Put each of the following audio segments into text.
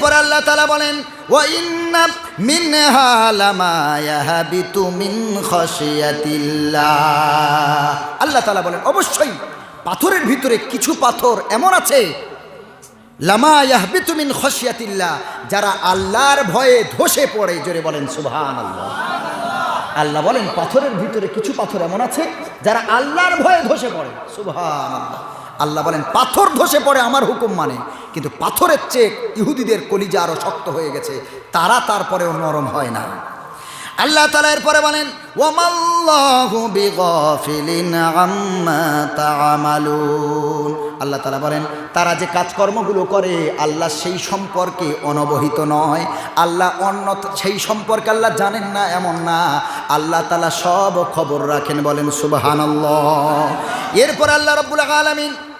এরপর আল্লাহ তালা বলেন ও ইন্না মিন আল্লাহ তালা বলেন, অবশ্যই পাথরের ভিতরে কিছু পাথর এমন আছে, লামা ইয়াহবিতু মিন খাশিয়াতিল্লাহ, যারা আল্লাহর ভয়ে ধসে পড়ে। জোরে বলেন, সুবহানাল্লাহ। আল্লাহ আল্লাহ বলেন, পাথরের ভিতরে কিছু পাথর এমন আছে, যারা আল্লাহর ভয়ে ধসে পড়ে। সুবহান আল্লাহ বলেন, পাথর ধসে পড়ে আমার হুকুম মানে। কিন্তু পাথরের চেয়ে ইহুদিদের কলিজা আরও শক্ত হয়ে গেছে, তারা তারপরেও নরম হয় না। আল্লাহ তালা এরপরে বলেন আল্লাহ তালা বলেন, তারা যে কাজকর্মগুলো করে, আল্লাহ সেই সম্পর্কে অনবহিত নয়। আল্লাহ অন্য, সেই সম্পর্কে আল্লাহ জানেন না, এমন না। আল্লাহ তালা সব খবর রাখেন বলেন, সুবহানাল্লাহ। এরপর আল্লাহ রব্বুল আলামিন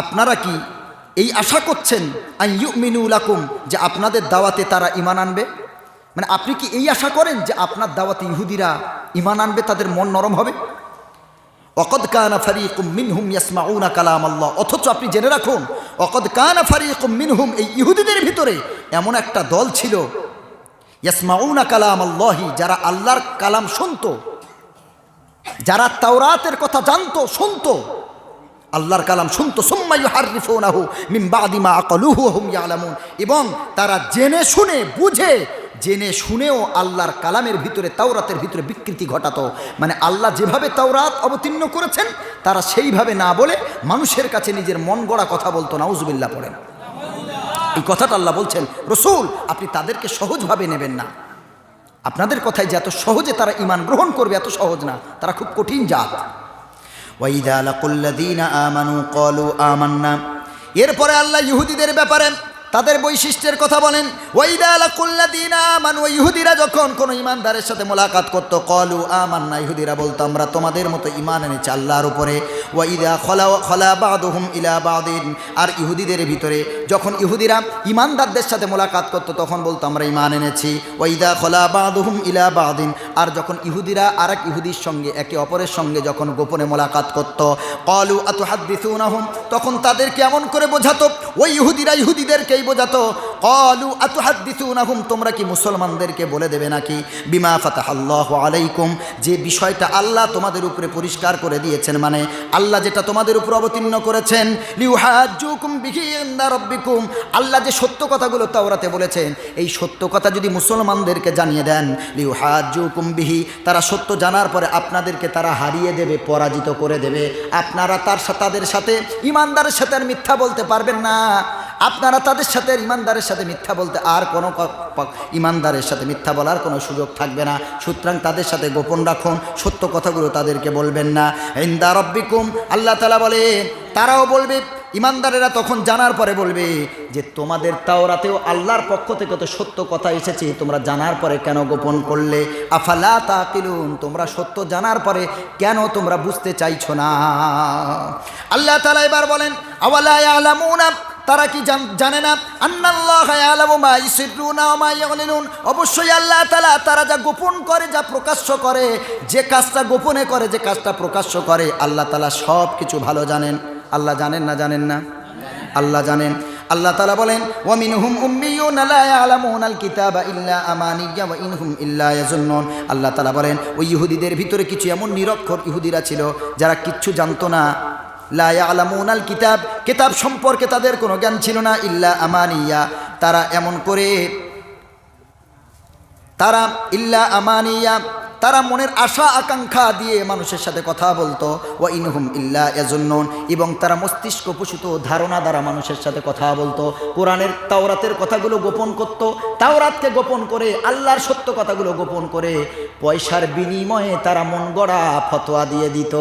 আপনারা কি এই আশা করছেন আইয়ুমিনুলাকুম যে আপনাদের দাওয়াতে তারা ইমান আনবে? মানে আপনি কি এই আশা করেন যে আপনার দাওয়াতে ইহুদিরা ইমান আনবে, তাদের মন নরম হবে? অকদ কানা ফারিকুম মিনহুম ইয়াসমাউনা কালাম আল্লাহ অথচ আপনি জেনে রাখুন অকদ কানা ফারিকুম মিনহুম, এই ইহুদিদের ভিতরে এমন একটা দল ছিল, ইয়াসমাউনা কালাম আল্লাহি যারা আল্লাহর কালাম শুনতো, যারা তাওরাতের কথা জানতো, শুনতো। আল্লাহর কালাম শুনতো সুম্মায়ু হারিফোনাহু মিম বাদিমা আকলুহু হুম ইয়ালামুন। এবং তারা জেনে শুনে, বুঝে, জেনে শুনেও আল্লাহর কালামের ভিতরে, তাওরাতের ভিতরে বিকৃতি ঘটাতো। মানে আল্লাহ যেভাবে তাওরাত অবতীর্ণ করেছেন, তারা সেইভাবে না বলে মানুষের কাছে নিজের মন গড়া কথা বলতো। নাউজুবিল্লাহ পড়েন। এই কথাটা আল্লাহ বলছেন, রসুল, আপনি তাদেরকে সহজভাবে নেবেন না। আপনাদের কথায় যে এত সহজে তারা ইমান গ্রহণ করবে, এত সহজ না। তারা খুব কঠিন জাত। ওয়াইদা লাকুল্লাযীনা আমানু কলু আমান্না। এরপরে আল্লাহ ইহুদিদের ব্যাপারে তাদের বৈশিষ্ট্যের কথা বলেন আমানু ইহুদিরা যখন কোনো ইমানদারের সাথে মোলাকাত করতো, ক্বালু আমান্না, ইহুদিরা বলতো, আমরা তোমাদের মতো ইমান এনেছি আল্লাহর উপরে, ওয়াইদা খলা বাদুহুম ইলা বাদিন। আর ইহুদিদের ভিতরে যখন ইহুদিরা ইমানদারদের সাথে মোলাকাত করতো, তখন বলতো, আমরা ইমান এনেছি, ওয়াইদা খলা বাদুহুম ইলা বাদিন। আর যখন ইহুদিরা আরেক ইহুদির সঙ্গে, একে অপরের সঙ্গে যখন গোপনে মোলাকাত করত কলু আত হাদিসুনাহুম তখন তাদের কেমন করে বোঝাতো, ওই ইহুদিরা ইহুদিদেরকেই বোঝাতো কলু আত হাদিসুনাহুম তোমরা কি মুসলমানদেরকে বলে দেবে নাকি? বিমা ফাতাহ আল্লাহ আলাইকুম, যে বিষয়টা আল্লাহ তোমাদের উপরে পরিষ্কার করে দিয়েছেন মানে আল্লাহ যেটা তোমাদের উপর অবতীর্ণ করেছেন লিউহাজুকুম বিহি ইনদা রাব্বিকুম, আল্লাহ যে সত্য কথাগুলো তাওরাতে বলেছেন, এই সত্য কথা যদি মুসলমানদেরকে জানিয়ে দেন লিউহাজুকুম বিহি, তারা সত্য জানার পরে আপনাদেরকে তারা হারিয়ে দেবে, পরাজিত করে দেবে। আপনারা তার তাদের সাথে, ইমানদারের সাথে আর মিথ্যা বলতে পারবেন না। আপনারা তাদের সাথে ইমানদারের সাথে মিথ্যা বলতে আর কোনো ইমানদারের সাথে মিথ্যা বলার কোনো সুযোগ থাকবে না। সুতরাং তাদের সাথে গোপন রাখুন, সত্য কথাগুলো তাদেরকে বলবেন না। ইন্দা রব্বিকুম, আল্লাহ তালা বলেন, তারাও বলবে, ইমানদারেরা তখন জানার পরে বলবে যে তোমাদের তাওরাতেও আল্লাহর পক্ষ থেকে তো সত্য কথা এসেছে, তোমরা জানার পরে কেন গোপন করলে? আফালা তাকিলুন, তোমরা সত্য জানার পরে কেন তোমরা বুঝতে চাইছো না? আল্লাহ তালা এবার বলেন, আওয়ালা আলামুনা তারা কি জানে না? অবশ্যই আল্লাহ তাআলা তারা যা গোপন করে, যা প্রকাশ্য করে, যে কাজটা গোপনে করে, যে কাজটা প্রকাশ্য করে, আল্লাহ তাআলা সব কিছু ভালো জানেন। আল্লাহ জানেন না জানেন না? আল্লাহ জানেন। আল্লাহ তাআলা বলেন, ওয়া মিনহুম উম্মিয়ুনা লা ইয়ালামুনাল কিতাবা ইল্লা আমানিয়া ওয়া ইনহুম ইল্লা ইয়াজুন্নুন। আল্লাহ তাআলা বলেন, ওই ইহুদিদের ভিতরে কিছু এমন নিরক্ষর ইহুদিরা ছিল, যারা কিচ্ছু জানতো না। লা আলামুনাল কিতাব কিতাব সম্পর্কে তাদের কোনো জ্ঞান ছিল না, ইল্লা আমানিয়া। তারা এমন করে, তারা ইল্লা আমানিয়া তারা মনের আশা আকাঙ্ক্ষা দিয়ে মানুষের সাথে কথা বলতো। ও ইনহুম ইল্লা এজন্নন এবং তারা মস্তিষ্ক প্রসূত ধারণা দ্বারা মানুষের সাথে কথা বলতো। কোরআনের, তাওরাতের কথাগুলো গোপন করত। তাওরাতকে গোপন করে, আল্লাহর সত্য কথাগুলো গোপন করে পয়সার বিনিময়ে তারা মন গড়া ফতোয়া দিয়ে দিত।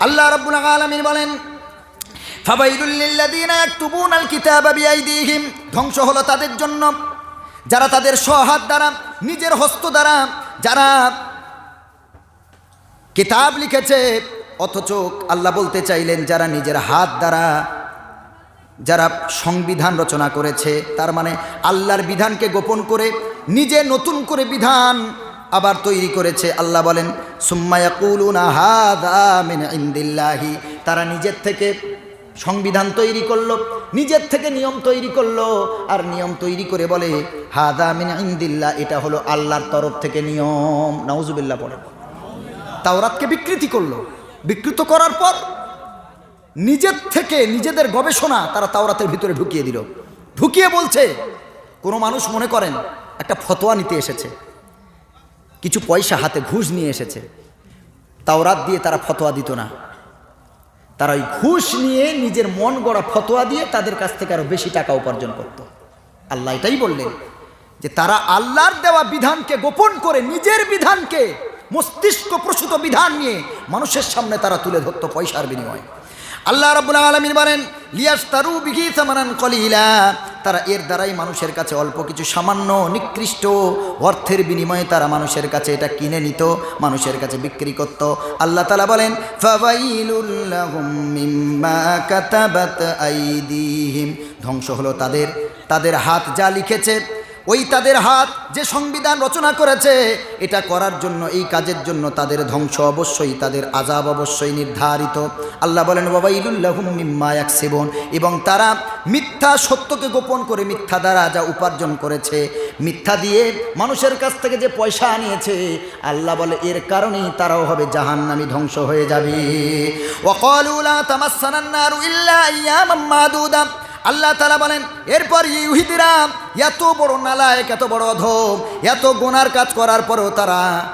আল্লাহ রব্বুল আলমিন বলেন ফাবাইলুল্লিল্লাযীনা ইয়াকতুবুনাল কিতাবা বিআইদিহিম। ধ্বংস হলো তাদের জন্য। যারা তাদের সহাত দ্বারা, নিজের হস্ত দ্বারা যারা কিতাব লিখেছে, অথচ আল্লাহ বলতে চাইলেন যারা নিজের হাত দ্বারা যারা সংবিধান রচনা করেছে, তার মানে আল্লাহর বিধানকে গোপন করে, নিজে নতুন করে বিধান আবার তৈরি করেছে। আল্লাহ বলেন সুম্মায়াকুলুনা ইন্দিল্লাহি তারা নিজের থেকে সংবিধান তৈরি করল। নিজের থেকে নিয়ম তৈরি করল আর নিয়ম তৈরি করে বলে, হাদা মিন ইন্দিল্লাহ, এটা হলো আল্লাহর তরফ থেকে নিয়ম। নাউজুবিল্লাহ পড়ে। তাওরাতকে বিকৃতি করল। বিকৃত করার পর নিজের থেকে নিজেদের গবেষণা তারা তাওরাতের ভিতরে ঢুকিয়ে দিল। ঢুকিয়ে বলছে, কোনো মানুষ মনে করেন, একটা ফতোয়া নিতে এসেছে। কিছু পয়সা হাতে ঘুষ নিয়ে এসেছে। তাওরাত দিয়ে তারা ফতোয়া দিত না। তারা ওই ঘুষ নিয়ে নিজের মন গড়া ফতোয়া দিয়ে তাদের কাছ থেকে আরও বেশি টাকা উপার্জন করত। আল্লাহ এটাই বললেন যে তারা আল্লাহর দেওয়া বিধানকে গোপন করে নিজের বিধানকে মস্তিষ্ক প্রসূত বিধান নিয়ে মানুষের সামনে তারা তুলে ধরতো পয়সার বিনিময়ে। আল্লাহ রাব্বুল আলমিন বলেন লিয়াস তারু বিঘিত সামানান কলিলা। তারা এর দ্বারাই মানুষের কাছে অল্প কিছু সামান্য নিকৃষ্ট অর্থের বিনিময়ে তারা মানুষের কাছে এটা কিনে নিত, মানুষের কাছে বিক্রি করত। আল্লাহ তালা বলেন ধ্বংস হলো তাদের তাদের হাত যা লিখেছে ওই তাদের হাত যে সংবিধান রচনা করেছে, এটা করার জন্য, এই কাজের জন্য তাদের ধ্বংস অবশ্যই, তাদের আজাব অবশ্যই নির্ধারিত। আল্লাহ বলেন বাবাইলুল্লাহুম মিম্মা ইয়াকসিবুন। এবং তারা মিথ্যা সত্যকে গোপন করে মিথ্যা দ্বারা যা উপার্জন করেছে, মিথ্যা দিয়ে মানুষের কাছ থেকে যে পয়সা আনিয়েছে, আল্লাহ বলে, এর কারণেই তারাও হবে জাহান্নামী ধ্বংস হয়ে যাবে। ওয়াকালু লা তামাসসানান নারু ইল্লা আইয়ামাম মাদুদা। আল্লাহ তালা বলেন এরপর ইহুদিরা এত বড় নালায়ক এত বড় অধম এত গোনার কাজ করার পরেও তারা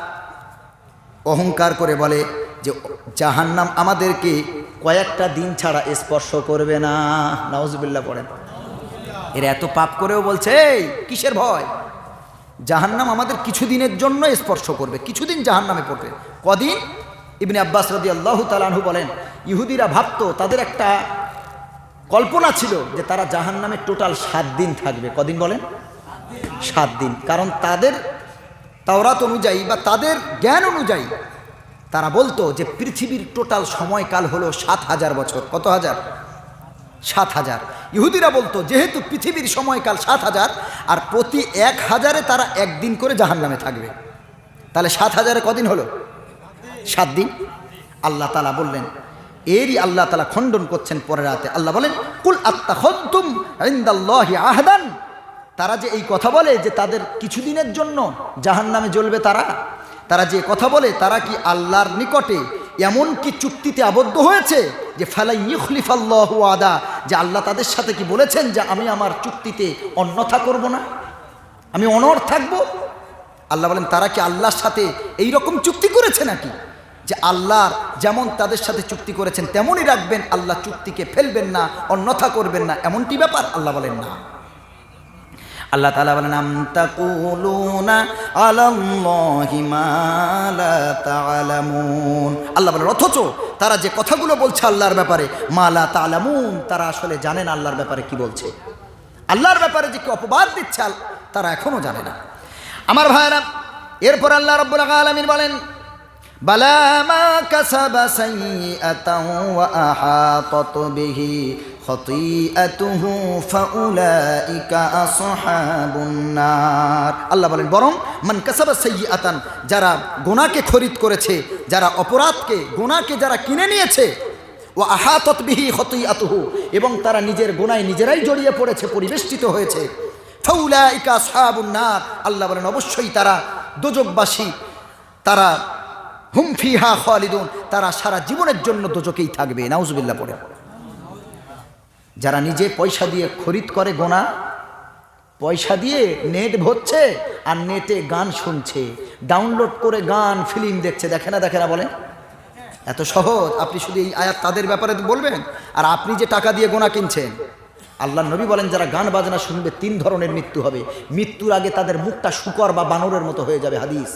অহংকার করে বলে যে জাহান্নাম আমাদেরকে কয়েকটা দিন ছাড়া স্পর্শ করবে না। নওয়াজবিল্লা পড়েন। এরা এত পাপ করেও বলছে "এই, কিসের ভয়? জাহান্নাম আমাদের কিছুদিনের জন্য স্পর্শ করবে কিছুদিন জাহান্নামে পড়বে। কদিন? ইবনে আব্বাস রদি আল্লাহ তালাহু বলেন ইহুদিরা ভাবতো তাদের একটা কল্পনা ছিল যে তারা জাহান নামে টোটাল সাত দিন থাকবে। কদিন বলেন? সাত দিন। কারণ তাদের তাওরাত অনুযায়ী বা তাদের জ্ঞান অনুযায়ী তারা বলতো যে পৃথিবীর টোটাল সময়কাল হলো সাত হাজার বছর। কত হাজার? সাত হাজার। ইহুদিরা বলতো, যেহেতু পৃথিবীর সময়কাল সাত হাজার, আর প্রতি এক হাজারে তারা একদিন করে জাহান নামে থাকবে। তাহলে সাত হাজারে কদিন হলো? সাত দিন। আল্লাহ তালা বললেন এরই আল্লাহ তালা খণ্ডন করছেন পরের রাতে। আল্লাহ বলেন, কুল আত্মা হদ্দুম ইন্দাল্লাহি আহদান। তারা যে এই কথা বলে যে তাদের কিছুদিনের জন্য জাহান নামে জ্বলবে তারা তারা যে কথা বলে তারা কি আল্লাহর নিকটে এমন কি চুক্তিতে আবদ্ধ হয়েছে যে ফালাই ইখলিফাল্লাহু আদা যে আল্লাহ তাদের সাথে কি বলেছেন যে আমি আমার চুক্তিতে অন্যথা করব না? আমি অনর থাকব? আল্লাহ বলেন, তারা কি আল্লাহর সাথে এই রকম চুক্তি করেছে নাকি? যে আল্লাহর যেমন তাদের সাথে চুক্তি করেছেন, তেমনই রাখবেন। আল্লাহ চুক্তিকে ফেলবেন না, অন্যথা করবেন না। এমনটি ব্যাপার আল্লাহ বলেন না। আল্লাহ তালা বলেন আল্লাহ বলেন, অথচ তারা যে কথাগুলো বলছে আল্লাহর ব্যাপারে মালা তালামুন তারা আসলে জানেন আল্লাহর ব্যাপারে কি বলছে। আল্লাহর ব্যাপারে যে কি অপবাদ দিচ্ছে, তারা এখনও জানে না। আমার ভাইরা এরপর আল্লাহ রব্বুল আলামিন বলেন মা কাসাবা সাইয়্যাতান ওয়া আহাতাত বিহি খতিআতুহু ফাউলাইকা আসহাবুন নার। আল্লাহ বলেন, বরং মান কাসাবা সাইয়্যাতান, যারা গোনাকে খরিদ করেছে, যারা অপরাধকে গোনাকে যারা কিনে নিয়েছে ও আহাতত বিহি খতিআতুহু, এবং তারা নিজের গোনায় নিজেরাই জড়িয়ে পড়েছে, পরিবেষ্টিত হয়েছে, ফাউলাইকা আসহাবুন নার। আল্লাহ বলেন, অবশ্যই তারা দোজকবাসী, তারা হুম ফিহা খালিদুন, তারা সারা জীবনের জন্য দোজকেই থাকবে, নাউজুবিল্লাহ পড়ে। যারা নিজে পয়সা দিয়ে খরিদ করে গোনা, পয়সা দিয়ে নেট ভরছে আর নেটে গান শুনছে, ডাউনলোড করে গান, ফিল্ম দেখছে, দেখে না দেখে না বলেন এত সহজ, আপনি শুধু এই আয়াত তাদের ব্যাপারে বলবেন, আর আপনি যে টাকা দিয়ে গোনা কিনছেন আল্লাহ নবী বলেন, যারা গান বাজনা শুনবে, তিন ধরনের মৃত্যু হবে। মৃত্যুর আগে তাদের মুখটা শুকর বা বানরের মতো হয়ে যাবে, হাদিস।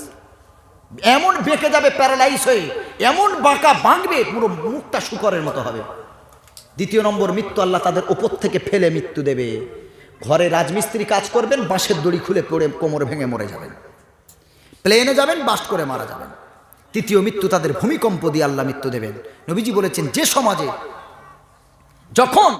এমন বেঁকে যাবে প্যারালাইজ হয়ে, এমন বাঁকা বাঁকবে পুরো মুখটা শুকরের মতো হবে। দ্বিতীয় নম্বর, মৃত্যু আল্লাহ তাদের ওপর থেকে ফেলে মৃত্যু দেবে। ঘরে রাজমিস্ত্রি কাজ করবেন, বাঁশের দড়ি খুলে পড়ে কোমর ভেঙে মরে যাবেন। প্লেনে যাবেন বাস্ট করে মারা যাবেন। তৃতীয় মৃত্যু তাদের ভূমিকম্প দিয়ে আল্লাহ মৃত্যু দেবেন। নবীজি বলেছেন, যে সমাজে যখন